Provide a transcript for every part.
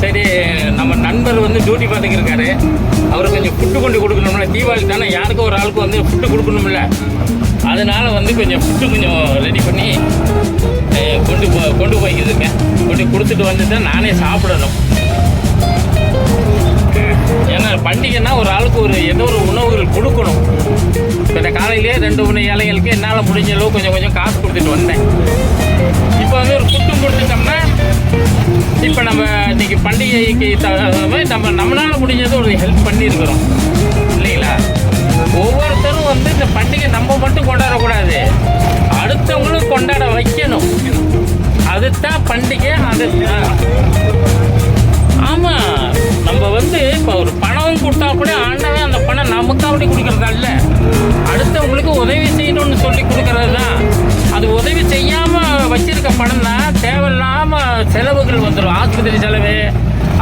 சரி நம்ம நண்பர் வந்து டியூட்டி பார்த்துக்கிட்டு இருக்காரு அவருக்கு கொஞ்சம் ஃபுட்டு கொண்டு கொடுக்கணும்ல. தீபாவளி தானே யாருக்கும் ஒரு ஆளுக்கு வந்து ஃபுட்டு கொடுக்கணும்ல. அதனால வந்து கொஞ்சம் ஃபுட்டு கொஞ்சம் ரெடி பண்ணி கொண்டு போ கொண்டு போய்க்கிதுங்க கொண்டு கொடுத்துட்டு வந்து தான் நானே சாப்பிடணும். ஏன்னா பண்டிகைன்னா ஒரு ஆளுக்கு ஒரு ஏதோ ஒரு உணவுகள் கொடுக்கணும். இப்போ இந்த காலையிலேயே ரெண்டு மூணு ஏழைகளுக்கு என்னால் முடிஞ்ச அளவு கொஞ்சம் கொஞ்சம் காசு கொடுத்துட்டு வந்தேன். இப்போ வந்து ஒரு ஃபுட்டும் கொடுத்துட்டோம்னா இப்போ நம்ம இன்னைக்கு பண்டிகைக்கு தகுந்த மாதிரி நம்ம நம்மளால் முடிஞ்சது ஒரு ஹெல்ப் பண்ணியிருக்கிறோம். இல்லைங்களா? ஒவ்வொருத்தரும் வந்து இந்த பண்டிகை நம்ம மட்டும் கொண்டாடக்கூடாது. அடுத்தவங்களும் கொண்டாட வைக்கணும். அதுதான் பண்டிகை அது ஆமாம் நம்ம வந்து செலவுகள் வந்துடும் ஆஸ்பத்திரி செலவு.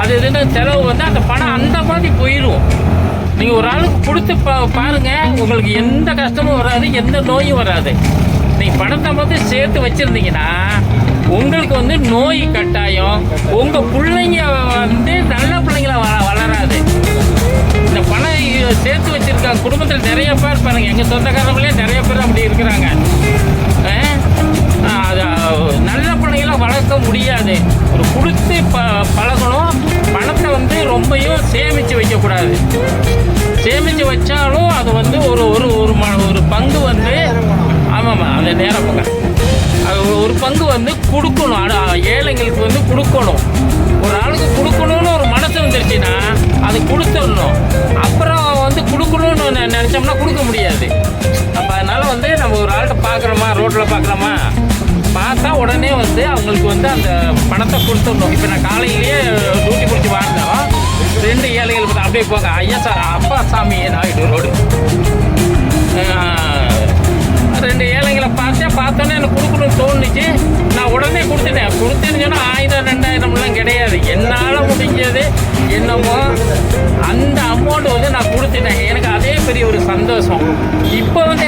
அது இதுன்னு செலவு வந்து அந்த பணம் அந்த மாதிரி போயிடும் நீங்கள் ஒரு ஆளுக்கு கொடுத்து பா பாருங்கள் உங்களுக்கு எந்த கஷ்டமும் வராது எந்த நோயும் வராது. நீங்கள் பணத்தை மட்டும் சேர்த்து வச்சுருந்தீங்கன்னா உங்களுக்கு வந்து நோய் கட்டாயம். உங்கள் பிள்ளைங்க வந்து நல்ல பிள்ளைங்கள வள வளராது. இந்த பணம் சேர்த்து வச்சுருக்காங்க. குடும்பத்தில் நிறைய பேர் பாருங்கள் எங்கள் சொந்தக்காரங்களே நிறைய பேர் அப்படி இருக்கிறாங்க. முடியாது. ஒரு கொடுத்து ப பழகணும். பணத்தை வந்து ரொம்பையும் சேமித்து வைக்கக்கூடாது. சேமித்து வச்சாலும் அது வந்து ஒரு ஒரு ஒரு ம ஒரு பங்கு வந்து ஆமாம்மா அந்த நேரம் அது ஒரு- பங்கு வந்து கொடுக்கணும். அட ஏழைங்களுக்கு வந்து கொடுக்கணும். ஒரு ஆளுக்கு கொடுக்கணும்னு ஒரு மனசு வந்துருச்சுன்னா அது கொடுத்துடணும். அப்புறம் வந்து கொடுக்கணும்னு நினச்சோம்னா கொடுக்க முடியாது. நம்ம அதனால் வந்து நம்ம ஒரு ஆள்கிட்ட பார்க்குறோமா ரோட்டில் பார்க்குறோமா பார்த்தா உடனே வந்து அவங்களுக்கு வந்து அந்த பணத்தை கொடுத்துடணும். இப்போ நான் காலையிலேயே டியூட்டி பிடிச்சி வாழ்ந்தோம் ரெண்டு ஏழைகள் பார்த்து அப்படியே போங்க. ஐயா சார் அப்பா சாமி நாயுடு ரோடு. ரெண்டு ஏழைகளை பார்த்தேன். பார்த்தோன்னே எனக்கு கொடுக்கணும்னு தோணுச்சு. நான் உடனே கொடுத்துட்டேன். கொடுத்தேன்னு சொன்னால் ஆயிரம் ரெண்டாயிரம்லாம் கிடையாது. என்னால் முடிஞ்சது என்னமோ அந்த அமௌண்ட் வந்து நான் கொடுத்துட்டேன். எனக்கு அதே பெரிய ஒரு சந்தோஷம். இப்போ வந்து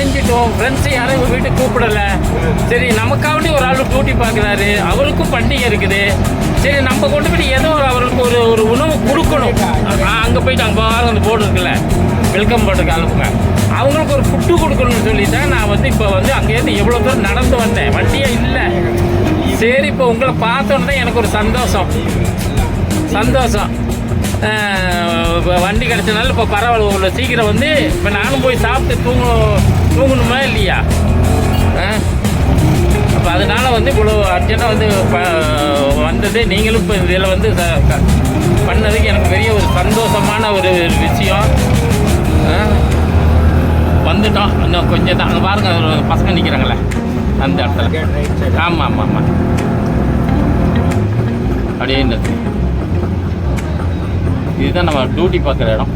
செஞ்சுட்டோம். ஃப்ரெண்ட்ஸ் யாரும் வீட்டுக்கு கூப்பிடல. சரி நமக்காண்டி ஒரு ஆள் டியூட்டி பார்க்குறாரு. அவருக்கும் பண்டிகை இருக்குது. சரி நம்ம கொண்டு போய் ஏதோ ஒரு அவருக்கு ஒரு ஒரு உணவு கொடுக்கணும். அங்கே போயிட்டு அங்கே வாரம் அந்த போர்டு இருக்குல்ல. வெல்கம் போர்டுக்கு அனுப்புங்க. அவங்களுக்கு ஒரு ஃபுட்டு கொடுக்கணும்னு சொல்லி தான் நான் வந்து இப்போ வந்து அங்கேருந்து எவ்வளோ தூரம் நடந்து வந்தேன். வண்டியே இல்லை. சரி இப்போ உங்களை பார்த்தோன்னே எனக்கு ஒரு சந்தோஷம். சந்தோஷம். வண்டி கிடச்சனால இப்போ பரவாயில்ல உங்களை சீக்கிரம் வந்து இப்போ நானும் போய் சாப்பிட்டு தூங்கணும். தூங்கணுமா இல்லையா? அப்போ அதனால வந்து இவ்வளோ அர்ஜென்ட்டாக வந்து ப- வந்தது நீங்களும் இப்போ இதில் வந்து பண்ணதுக்கு எனக்கு பெரிய ஒரு சந்தோஷமான ஒரு விஷயம். வந்துட்டோம். இன்னும் கொஞ்சம் தான். அங்கே பாருங்க ஒரு பசங்க நிற்கிறாங்களே அந்த இடத்துல. ஆமாம் ஆமாம் ஆமாம் அப்படியே நிறுத்து இதுதான் நம்ம டியூட்டி பார்க்குற இடம்.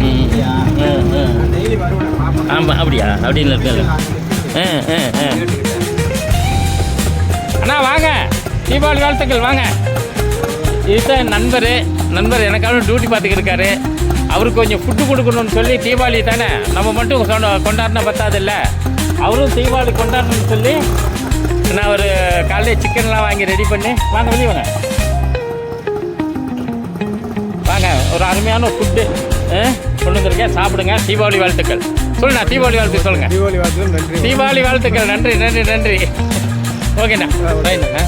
ம். ம், ம். ஆமாம் அப்படியா? அப்படின்னு இருக்குல்ல ஆ ஆ ஆ. அண்ணா வாங்க. தீபாவளி வாழ்த்துக்கள் வாங்க. இதுதான் நண்பர் நண்பர் எனக்காக டியூட்டி பார்த்துக்கிட்டு இருக்காரு. அவருக்கு கொஞ்சம் ஃபுட்டு கொடுக்கணும்னு சொல்லி தீபாவளி தானே? நம்ம மட்டும் கொண்டாடினா பத்தாதில்ல? அவரும் தீபாவளி கொண்டாடணும்னு சொல்லி நான் ஒரு காலையில் சிக்கன்லாம் வாங்கி ரெடி பண்ணி வாங்க வெளியே வாங்க. வாங்க ஒரு அருமையான ஃபுட்டு கொண்டு வந்திருக்கேன். சாப்பிடுங்க. தீபாவளி வாழ்த்துக்கள். சொல்லுண்ணா தீபாவளி வாழ்த்து சொல்லுங்க. தீபாவளி வாழ்த்துக்கள் நன்றி. தீபாவளி வாழ்த்துக்கள் நன்றி நன்றி நன்றி. ஓகேண்ணா. ரைட்டுண்ணா